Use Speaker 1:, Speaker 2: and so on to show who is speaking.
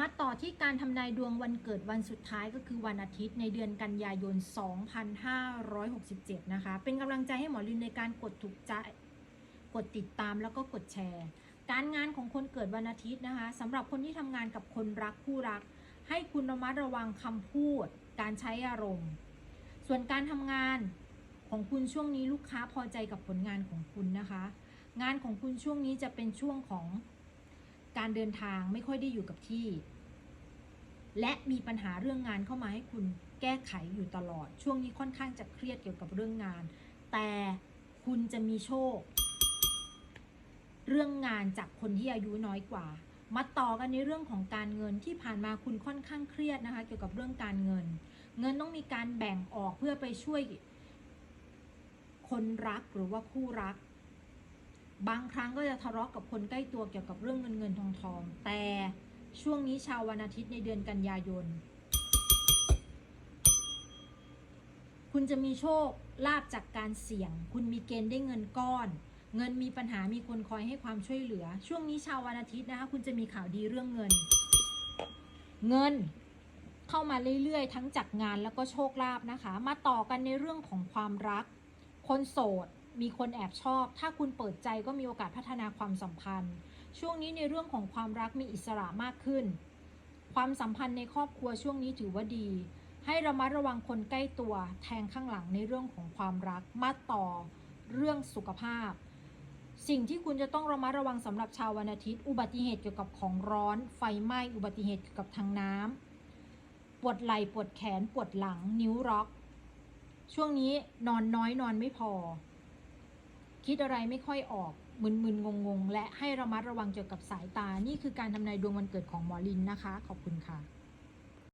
Speaker 1: มาต่อที่การทำนายดวงวันเกิดวันสุดท้ายก็คือวันอาทิตย์ในเดือนกันยายน 2567 นะคะ เป็นกำลังใจให้หมอลินในการกดถูกใจ กดติดตามแล้วก็กดแชร์ การงานของคนเกิดวันอาทิตย์นะคะสำหรับคนที่ทำงานกับคนรักคู่รัก ให้คุณระมัดระวังคำพูด การใช้อารมณ์ ส่วนการทำงานของคุณช่วงนี้ลูกค้าพอใจกับผลงานของคุณนะคะ งานของคุณช่วงนี้จะเป็นช่วงของ การเดินทางไม่ค่อยได้อยู่กับที่ และมีปัญหาเรื่องงานเข้ามาให้คุณแก้ไขอยู่ตลอด ช่วงนี้ค่อนข้างจะเครียดเกี่ยวกับเรื่องงาน แต่คุณจะมีโชค เรื่องงานจากคนที่อายุน้อยกว่า มาต่อกันในเรื่องของการเงินที่ผ่านมาคุณค่อนข้างเครียดนะคะ เกี่ยวกับเรื่องการเงิน เงินต้องมีการแบ่งออกเพื่อไปช่วย คนรักหรือว่าคู่รัก บางครั้งก็จะทะเลาะกับคนใกล้ตัวเกี่ยวกับเรื่องเงินเงินทองทอง แต่ช่วงนี้ชาววันอาทิตย์ในเดือนกันยายน คุณจะมีโชคลาบจากการเสี่ยง คุณมีเกณฑ์ได้เงินก้อน เงินมีปัญหามีคนคอยให้ความช่วยเหลือ ช่วงนี้ชาววันอาทิตย์นะคะคุณจะมีข่าวดีเรื่องเงิน เงินเข้ามาเรื่อยๆ ทั้งจากงานแล้วก็โชคลาภนะคะ มาต่อกันในเรื่องของความรัก คนโสด มีคนแอบชอบ ถ้าคุณเปิดใจก็มีโอกาสพัฒนาความสัมพันธ์ ช่วงนี้ในเรื่องของความรักมีอิสระมากขึ้น ความสัมพันธ์ในครอบครัวช่วงนี้ถือว่าดี ให้ระมัดระวังคนใกล้ตัว แทงข้างหลังในเรื่องของความรัก มาต่อ เรื่องสุขภาพ สิ่งที่คุณจะต้องระมัดระวังสำหรับชาววันอาทิตย์ อุบัติเหตุเกี่ยวกับของร้อน ไฟไหม้ อุบัติเหตุเกี่ยวกับทางน้ำปวดไหล่ ปวดแขน ปวดหลัง นิ้วร็อก ช่วงนี้นอนน้อยนอนไม่พอ คิดอะไรไม่ค่อยออกมึนๆงงๆ และให้ระมัดระวังเกี่ยวกับสายตา นี่คือการทำนายดวงวันเกิดของหมอลินนะคะ ขอบคุณค่ะ